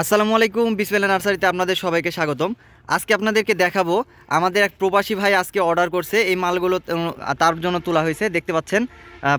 আসসালামু আলাইকুম বিসমিল্লা নার্সারিতে আপনাদের সবাইকে স্বাগতম। আজকে আপনাদেরকে দেখাবো, আমাদের এক প্রবাসী ভাই আজকে অর্ডার করছে, এই মালগুলো তার জন্য তোলা হয়েছে, দেখতে পাচ্ছেন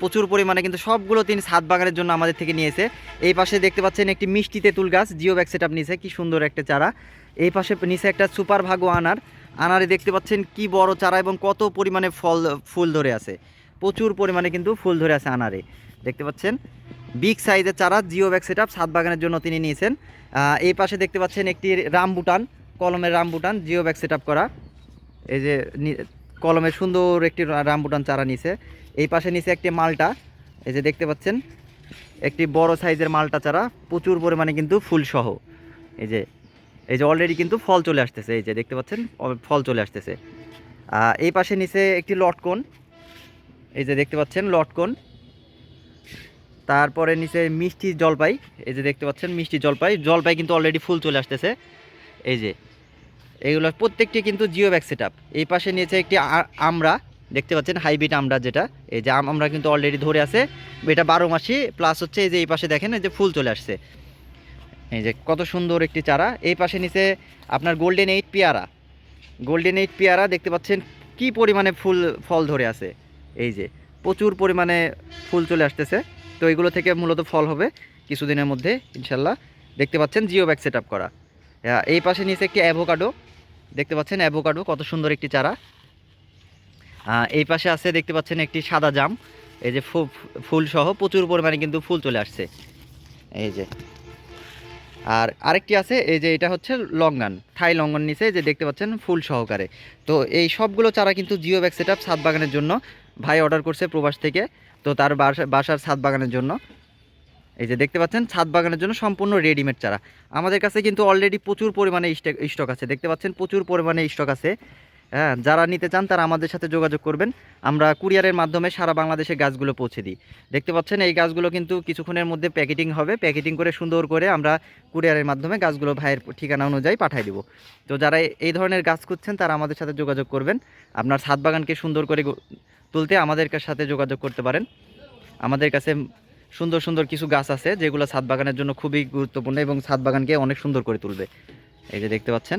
প্রচুর পরিমাণে কিন্তু সবগুলো তিনি ছাদ বাগানের জন্য আমাদের থেকে নিয়েছে। এই পাশে দেখতে পাচ্ছেন একটি মিষ্টি তেঁতুল গাছ জিও ব্যাগ সেট আপ নিয়েছে, কি সুন্দর একটা চারা। এই পাশে নিচে একটা সুপার ভাগো আনার, আনারে দেখতে পাচ্ছেন কি বড় চারা এবং কত পরিমাণে ফল, ফুল ধরে আছে। প্রচুর পরিমাণে কিন্তু ফুল ধরে আছে আনারে, দেখতে পাচ্ছেন। বিগ সাইজের চারা, জিও ব্যাগ সেট ছাদ বাগানের জন্য তিনি নিয়েছেন। এই পাশে দেখতে পাচ্ছেন একটি রামবুটান, কলমের রামবুটান, জিও ব্যাগ সেট করা। এই যে কলমের সুন্দর একটি রামবুটান চারা নিছে। এই পাশে নিচে একটি মালটা, এই যে দেখতে পাচ্ছেন, একটি বড় সাইজের মালটা চারা, প্রচুর পরিমাণে কিন্তু ফুল সহ এই যে এই যে অলরেডি কিন্তু ফল চলে আসতেছে, এই যে দেখতে পাচ্ছেন ফল চলে আসতেছে। এই পাশে নিচে একটি লটকন, এই যে দেখতে পাচ্ছেন, লটকন। তারপরে নিচে মিষ্টি জলপাই, এই যে দেখতে পাচ্ছেন মিষ্টি জলপাই। জলপাই কিন্তু অলরেডি ফুল চলে আসতেছে। এই যে এইগুলো প্রত্যেকটি কিন্তু জিও ব্যাগ সেট এই পাশে নিচে একটি আমরা দেখতে পাচ্ছেন হাইব্রিড আমরা যেটা। এই যে আম- আমরা কিন্তু অলরেডি ধরে আছে। এটা বারো মাসি প্লাস হচ্ছে এই যে এই পাশে দেখেন, এই যে ফুল চলে আসছে। এই যে কত সুন্দর একটি চারা। এই পাশে নিচে আপনার গোল্ডেন এইট পেয়ারা। গোল্ডেন এইট পেয়ারা দেখতে পাচ্ছেন কি পরিমাণে ফুল, ফল ধরে আছে। এই যে, প্রচুর পরিমাণে ফুল চলে আসতেছে। তো এগুলো থেকে মূলত ফল হবে কিছুদিনের মধ্যে ইনশাল্লাহ দেখতে পাচ্ছেন জিও ব্যাগ সেট করা। এই পাশে নিচে একটি অ্যাভোকাডো। দেখতে পাচ্ছেন অ্যাভোকাডো, কত সুন্দর একটি চারা। এই পাশে আছে, দেখতে পাচ্ছেন একটি সাদা জাম। এই যে ফুল সহ প্রচুর পরিমাণে কিন্তু ফুল চলে আসছে। এই যে আর আরেকটি আছে, এই যে এটা হচ্ছে লঙ্গান থাই লঙ্গন নিচে যে দেখতে পাচ্ছেন ফুল সহকারে। তো এই সবগুলো চারা কিন্তু জিও ব্যাগ সেট আপ ছাদ বাগানের জন্য। ভাই অর্ডার করছে প্রবাস থেকে, তো তার বাসা, বাসার ছাদ বাগানের জন্য। এই যে দেখতে পাচ্ছেন, ছাদ বাগানের জন্য সম্পূর্ণ রেডিমেড চারা। আমাদের কাছে কিন্তু অলরেডি প্রচুর পরিমাণে স্টক আছে। দেখতে পাচ্ছেন, প্রচুর পরিমাণে স্টক আছে। হ্যাঁ যারা নিতে চান তারা আমাদের সাথে যোগাযোগ করবেন। আমরা কুরিয়ারের মাধ্যমে সারা বাংলাদেশে গাছগুলো পৌঁছে দিই। দেখতে পাচ্ছেন, এই গাছগুলো কিন্তু কিছুক্ষণের মধ্যে প্যাকেটিং হবে। প্যাকেটিং করে সুন্দর করে আমরা কুরিয়ারের মাধ্যমে গাছগুলো ভাইয়ের ঠিকানা অনুযায়ী পাঠিয়ে দিব। তো যারা এই ধরনের গাছ খুঁজছেন তারা আমাদের সাথে যোগাযোগ করবেন। আপনার ছাদ বাগানকে সুন্দর করে তুলতে আমাদের সাথে যোগাযোগ করতে পারেন। আমাদের কাছে সুন্দর সুন্দর কিছু গাছ আছে যেগুলো ছাদ বাগানের জন্য খুবই গুরুত্বপূর্ণ এবং ছাদ বাগানকে অনেক সুন্দর করে তুলবে। এই যে দেখতে পাচ্ছেন